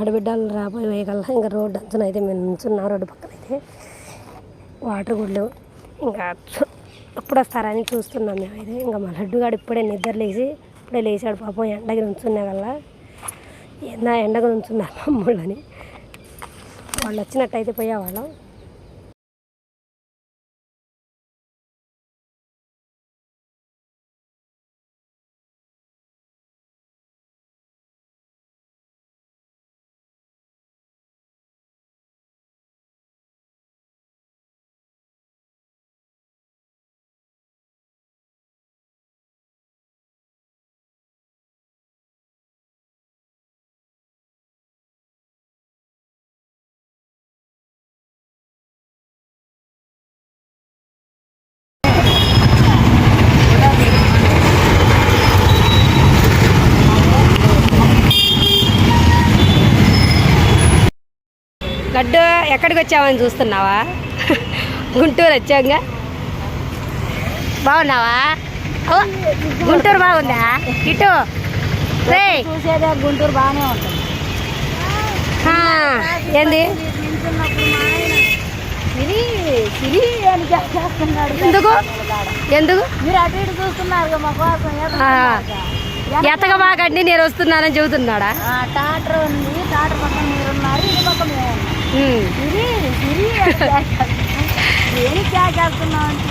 ఆడబిడ్డలు రాబోయే కల్లా ఇంకా రోడ్డు అంచున అయితే మేము నుంచున్నాం రోడ్డు పక్కన అయితే. వాటర్ గుడ్లు ఇంకా అప్పుడు వస్తారని చూస్తున్నాం మేమైతే. ఇంకా మా లడ్డుగాడు ఇప్పుడే నిద్ర లేచి ఇప్పుడే లేచాడు పాపం ఎండకి నుంచున్నా కల్లా ఏందా ఎండకు నుంచున్నారు మమ్మల్ని వాళ్ళు వచ్చినట్టయితే పోయేవాళ్ళం. లడ్డు ఎక్కడికి వచ్చామని చూస్తున్నావా? గుంటూరు వచ్చాంగా. బాగున్నావా? గుంటూరు బాగుందా? ఇటు. గుంటూరు బాగానే ఉంటుంది ఏంది? ఎందుకు? ఎందుకు? మీరు అటు ఇటు చూస్తున్నారు మా కోసం. ఎత్తగా బాగండి నేను వస్తున్నానని చెబుతున్నాడా? టాటర్ ఉంది. టాటర్ పక్కన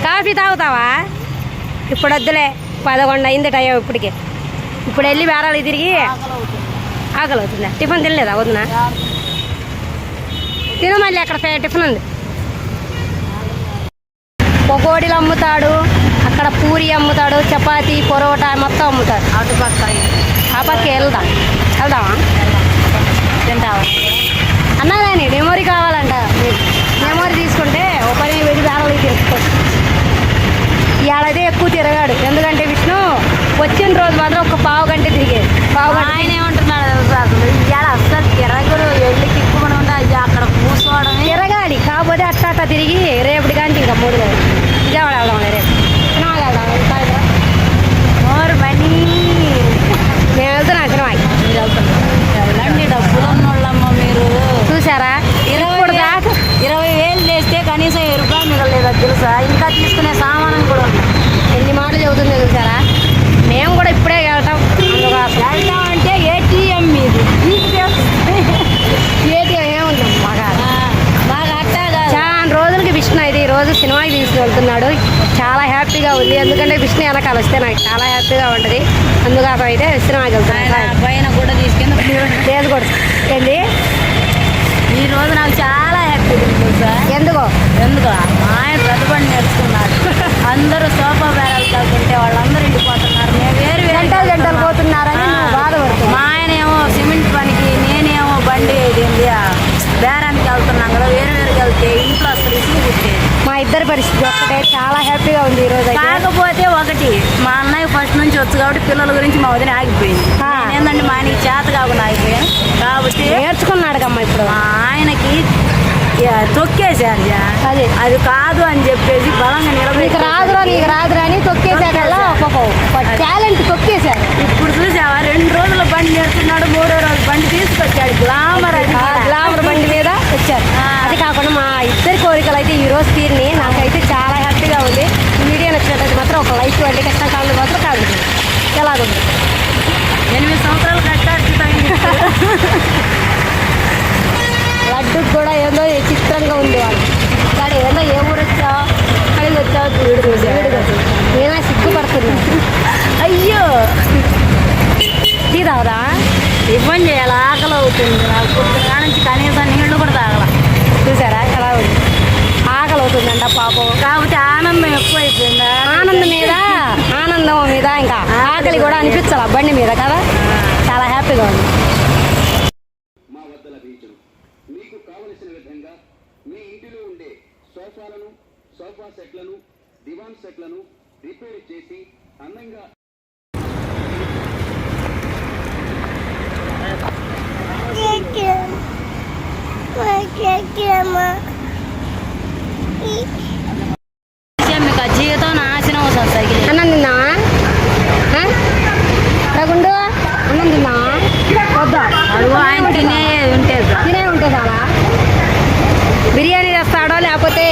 కాఫీ తాగుతావా? ఇప్పుడు వద్దులే. పదకొండు అయింది టైం ఇప్పటికి. ఇప్పుడు వెళ్ళి బేరాలు తిరిగి ఆకలి అవుతుంది టిఫిన్ తినలేదా వద్దునా తిను మళ్ళీ అక్కడ టిఫిన్ ఉంది. పకోడీలు అమ్ముతాడు. అక్కడ పూరి అమ్ముతాడు. చపాతీ పొరోటా మొత్తం అమ్ముతాడు. అటు పక్క ఆ పక్కకి వెళ్దాం. వెళ్దామా? తింటావా? మెమొరీ కావాలంట. మెమొరీ తీసుకుంటే ఒక పని వెళ్ళి బేరాలు తీసుకోవచ్చు ఇవాళైతే ఎక్కువ తిరగాడు. ఎందుకంటే విష్ణు వచ్చిన రోజు మాత్రం ఒక పావు గంట తిరిగేది పావు గంట ఆయన ఏమంటున్నాడు అసలు ఇవాళ అస్సలు తిరగరు వెళ్ళి తిప్పుకొని ఉంటే అక్కడ కూర్చోవడమే. తిరగాలి. కాకపోతే అట్ట అట్ట తిరిగి రేపటి కానీ ఇంకా మూడు రోజులు విజయవాడ వెళ్దాం రేపు సినిమాకి వెళ్దాం సాయంత్రం మోర్ మనీ మేము వెళ్తున్నాం సినిమాకి వెళ్ళండి డబ్బులు ఉన్నోళ్ళమ్మ మీరు చూసారా ఇరవై ఇప్పుడు వే- దాకా ఇరవై వేలు చేస్తే కనీసం వెయ్యి రూపాయలు మిగలేదు అది తెలుసా ఇంకా తీసుకునే సామానం కూడా ఉంది ఎన్ని మాటలు చెబుతుందో చూసారా మేము కూడా ఇప్పుడే వెళ్తాం అందుకోసం వెళ్దాం అంటే ఏటీఎం మీది ఏటీఎం ఏముంది బాగా బాగా అట్టా కాదు చాలా రోజులకి విష్ణు అయితే ఈ రోజు సినిమాకి తీసుకెళ్తున్నాడు చాలా హ్యాపీగా ఉంది. ఎందుకంటే విష్ణు వెనకాల వస్తే నాకు చాలా హ్యాపీగా ఉంటుంది. అందుకోసం అయితే వెళ్తున్నాను పైన కూడా తీసుకుని లేదు కూడా. ఏంది? ఈ రోజు నాకు చాలా హ్యాపీ తెలుసా? ఎందుకో? ఎందుకు? ఆయన ప్రతిభని నేర్చుకున్నాడు. అందరూ సోఫా బేరాలకు వెళ్తుంటే వాళ్ళందరూ వెళ్ళిపోతున్నారు. మేము వేరు గంటలు గంటలు పోతున్నారని నువ్వు బాధపడుతున్నావు. మా ఆయన ఏమో సిమెంట్ పనికి నేనేమో బండి ఆ బేరానికి వెళ్తున్నాం కదా వేరు వేరుగా వెళ్తే ఇంట్లో అసలు ఇసులు పుట్టేది. మా ఇద్దరి పరిస్థితి ఒక్కటే. చాలా హ్యాపీగా ఉంది ఈ రోజు అయితే. కాకపోతే ఒకటి మా అన్నయ్య ఫస్ట్ నుంచి వచ్చు కాబట్టి పిల్లల గురించి మా వదిన ఆగిపోయింది. ఏంటంటే మా ఆయనకి చేత కాకుండా ఆగిపోయాను. కాబట్టి నేర్చుకున్నాడు కమ్మ ఇప్పుడు ఆయనకి తొక్కేశారు. అదే. అది కాదు అని చెప్పేసి బలంగా నిలబెట్టి రాదురా నీకు రాదురా అని టాలెంట్ తొక్కేశారు. ఇప్పుడు చూసావా రెండు రోజుల బండి నేర్చుకున్నాడు మూడో రోజు బండి తీసుకొచ్చాడు. గ్లామర్. గ్లామర్ బండి మీద వచ్చారు ఆ. అది కాకుండా మా ఇద్దరి కోరికలు అయితే ఈ రోజు తీరిని నాకైతే చాలా హ్యాపీగా ఉంది. వీడియో నచ్చినట్లయితే మాత్రం ఒక లైక్ ఇవ్వండి. కష్టం కాళ్ళు మాత్రం కాదు ఎలాగుంది? ఎనిమిది సంవత్సరాలు కట్టాల్సి లడ్డుకు కూడా ఏందో చిత్రంగా ఉంది వాళ్ళు. కానీ ఏందో ఏ ఊరు వచ్చావు వీడికి వీడికి నేనా సిగ్గుపడుతున్నా. అయ్యో! టీ ఇబ్బంది చేయాలి ఆకలి అవుతుంది. నాకు నుంచి కనీసం నీళ్ళు కూడా తాగల. చూసారా? అవుతుందంట పాపం. కాకపోతే ఆనందం ఎక్కువైపోయిందా? ఆనందం మీద? ఆనందం మీద ఇంకా ఆకలి కూడా అనిపించాలి ఆ బండి మీద కదా? చాలా హ్యాపీగా ఉంది. మా వద్ద లభించును మీకు కావలసిన విధంగా మీ ఇంటిలో ఉండే సోఫాలను సోఫా సెట్లను దివాన్ సెట్లను రిపేర్ చేసి అందంగా మీకు ఆ జీవితం నాశనం అవుతుంది సైకిల్. అన్నం తిన్నావా? ఆ? రగుండు అన్నం తిన్నావా? వద్దా? అడుగు ఆయన తినే ఉంటే పోదామా బిర్యానీ తెస్తాడో లేకపోతే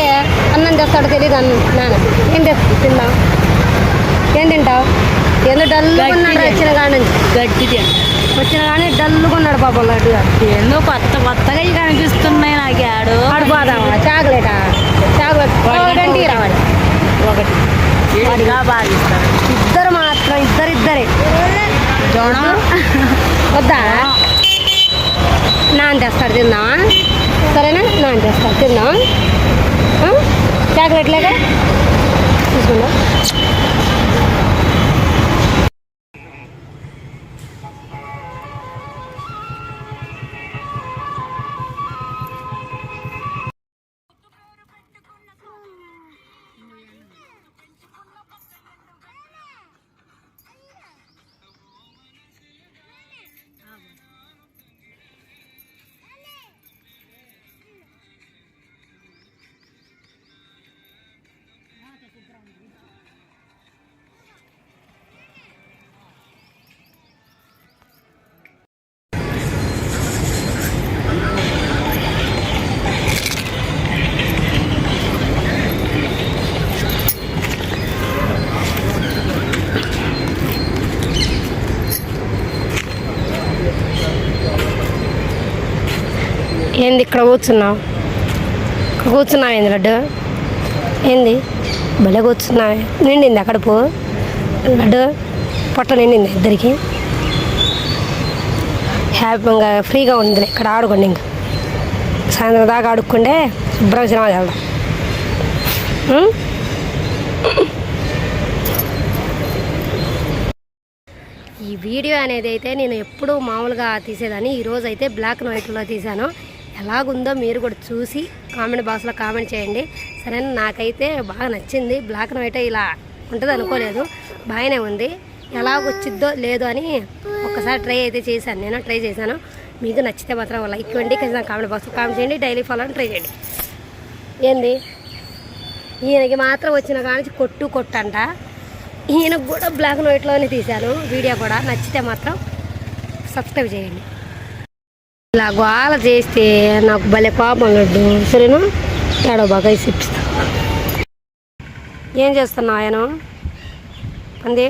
అన్నం తెస్తాడో తెలియదు అన్న నాన్న ఏం తిందాం ఏం తింటావు? ఎందుకు డల్గా ఉన్నాడు వచ్చిన కాడ గడ్డి వచ్చిన కానీ డల్గా ఉన్నాడు పాపం లడ్డు ఎన్నో కొత్త కొత్తగా ఇవి కనిపిస్తున్నాయి నాకు ఆడు ఆడిపోదామా చాక్లెటా? చాక్లెట్. ఒకటి రావాలి ఒకటి. ఇద్దరు మాత్రం ఇద్దరు ఇద్దరే చూడం వద్దా నాన్న తెస్తాడు తిందామా? సరేనా? నాన్న తెస్తాడు తిందాం చాక్లెట్ లేక తీసుకుందాం ఏంది ఇక్కడ కూర్చున్నావు? ఇక్కడ కూర్చున్నావు ఏంది లడ్డు? ఏంది? భలే కూర్చున్నావు. నిండింది అక్కడ పో లడ్డు పొట్ట నిండింది ఇద్దరికి. హ్యాపీగా ఫ్రీగా ఉంది ఇక్కడ ఆడుకోండి ఇంకా. సాయంత్రం దాకా ఆడుకుంటే శుభ్రం సినిమా వెళ్దాం. ఈ వీడియో అనేది అయితే నేను ఎప్పుడూ మామూలుగా తీసేదాన్ని. ఈరోజు అయితే బ్లాక్ అండ్ వైట్లో తీశాను. ఎలాగుందో మీరు కూడా చూసి కామెంట్ బాక్స్లో కామెంట్ చేయండి. సరే నాకైతే బాగా నచ్చింది. బ్లాక్ అండ్ వైట్ ఇలా ఉంటుంది అనుకోలేదు. బాగానే ఉంది. ఎలాగొచ్చిద్దో లేదో అని ఒక్కసారి ట్రై అయితే చేశాను. నేను ట్రై చేశాను. మీకు నచ్చితే మాత్రం లైక్ ఇవ్వండి. ఖచ్చితంగా కామెంట్ బాక్స్లో కామెంట్ చేయండి. డైలీ ఫాలో అని ట్రై చేయండి. ఏంది? ఈయనకి మాత్రం వచ్చిన కానీ కొట్టు కొట్టంట. ఈయనకు కూడా బ్లాక్ అండ్ వైట్లోనే తీశాను. వీడియో కూడా నచ్చితే మాత్రం సబ్స్క్రైబ్ చేయండి. ఇలా గోల చేస్తే నాకు భలే కోపం లడ్డు సరేనా? ఏడో బాగా చెప్పిస్తా ఏం చేస్తున్నావు ఆయన? అందే